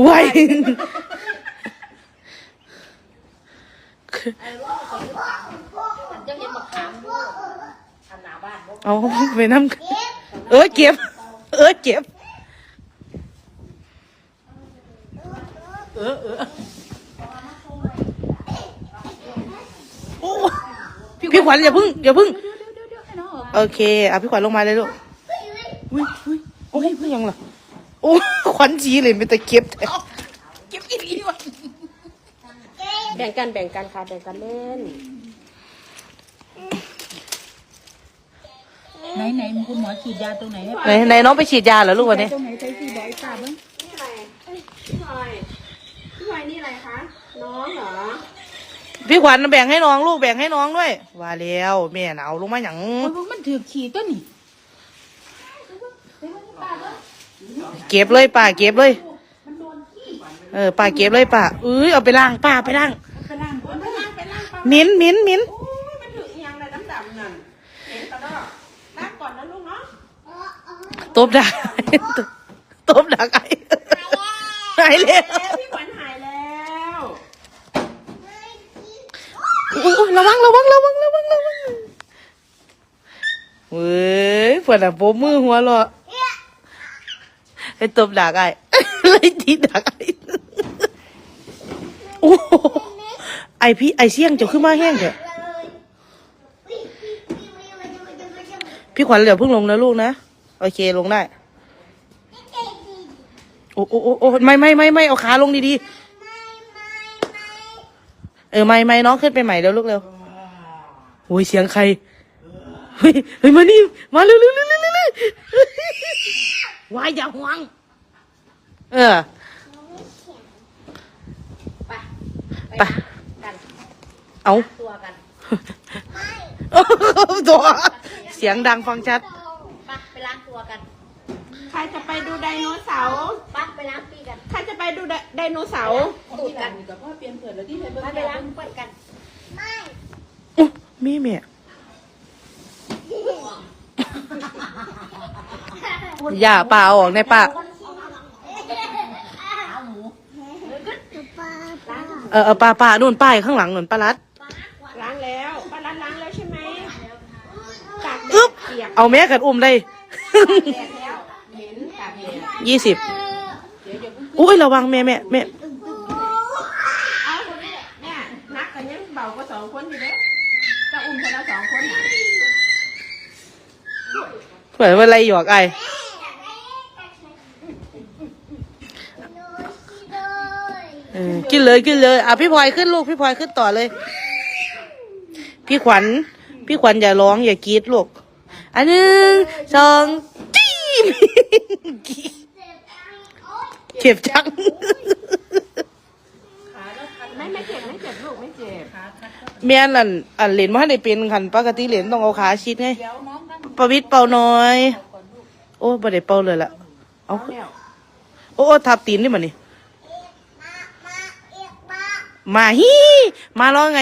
ไว้จะเห็นมะขามด้วยอันหนาบ้านบ่เอาไปน้ำเออเก็บ เออเก็บ เออเออโอ้พี่ขวัญอย่าพึ่งอย่าพึ่งเดี๋ยวเดี๋ยวเดี๋ยวให้น้องออกโอเคอะพี่ขวัญลงมาเลยลูกอุ้ยอุ้ยโอ้ยเพิ่งยังเหรอ โอ้ขวัญจีเลยไม่แต่เก็บแต่เก็บอีหลีวะแบ่งกันแบ่งกันค่ะแบ่งกันเล่น ไหนไหนคุณหมอฉีดยาตรงไหนให้ไหนไหนน้องไปฉีดยาเหรอลูกวันนี้ตรงไหนใช้ฉีดบอกไอ้ป้าบ้างนี่อะไรพี่พลอยพี่พลอยนี่อะไรคะน้องเหรอพี่ขวัญแบ่งให้น้องลูกแบ่งให้น้องด้วย ว่าแล้วแม่หนาวลงมาหยังโอ้ยมันถือขี่ตัวนี่ เก็บเลยป้าเก็บเลย เออป้าเก็บเลยป้าเอ้ยเอาไปล้างป้าไปล้างไปล่างก่อนไปล่างไปล่างก่อนหมิ้นหมิ้นหมิ้นโอ้ยมันถึงอีหยังเลยดำๆนั่นเห็นกระดอกนั่งก่อนนะลูกเนาะตบดักตบดักไอ้หายแล้วแล้วพี่ขวัญหายแล้วอุ๊ยอุ๊ยระวังระวังระวังระวังระวังเว้ยเพื่อนอะโบมือหัวเราะ ไอตบดักไอ้เลยตีดักไอ้โอ้ไอพี่ไอเสี่ยงจะขึ้นมาแห้งเถอะพี่ขวัญเหลือเพิ่งลงนะลูกนะ โอเคลงได้ โอ้โอ้โอ้ไม่ไม่ไม่ไม่เอาขาลงดีๆเออไม่ไม่น้องขึ้นไปใหม่เร็วลูกเร็วโอ้ยเสียงใครเฮ้ยเฮ้ยมานี่มาเร็วเร็วเร็วเร็วเร็ วเร็ววายอย่าห่วง เออไปไป กันเอาตัวกันตัวเสียงดังฟังชัด ไปไปล้างตัวกันใครจะไปดูไดโนเสาร์ ไปไปล้างปีกันใครจะไปดูไดไดโนเสาร์ ตูดกันกับพ่อเปลี่ยนเผื่อแล้วที่ใช้เบอไปร์ไปล้างเปิดกันอุ๊ยแม่แม่ อย่าป่าเอาออกในป่าเออเออป่าป่านู่นป้ายข้างหลังนู่นป้ารัดล้างแล้วป้ารัดล้างแล้วใช่ไหมตากแดอึ๊ดบเปียกเอาแม่กันอุ้มได้ แดดแล้วเหม็นตากแดดยี่สิบอุ้ยระวังแม่แม่แม่เอาคนนี้เนี่ยนักกันยังเบากว่าสองคนอยู่เด้อจะอุ้มคนละสองคนเผื่อว่าอะไรหยอกไอเออกินเลยกินเลยอะพี่พลอยขึ้นลูกพี่พลอยขึ้นต่อเลย พี่ขวัญ พี่ขวัญอย่าร้องอย่ากรีดลูกอันหนึ่งสองจีมเจ็บจัง ไม่ไม่เจ็บไม่เจ็บลูกไม่เจ็บเมียนอันอันเหรียญมาให้ได้เป็นคันปกติเหรียญต้องเอาขาชิดไงเดี๋ยวน้องนั่งประวิตรเป่าน้อย โอ้บ่ได้เป่าเลยล่ะเอาโอ้โอ้ทับตีนนี่มันนี่ มาฮีมาร้องไง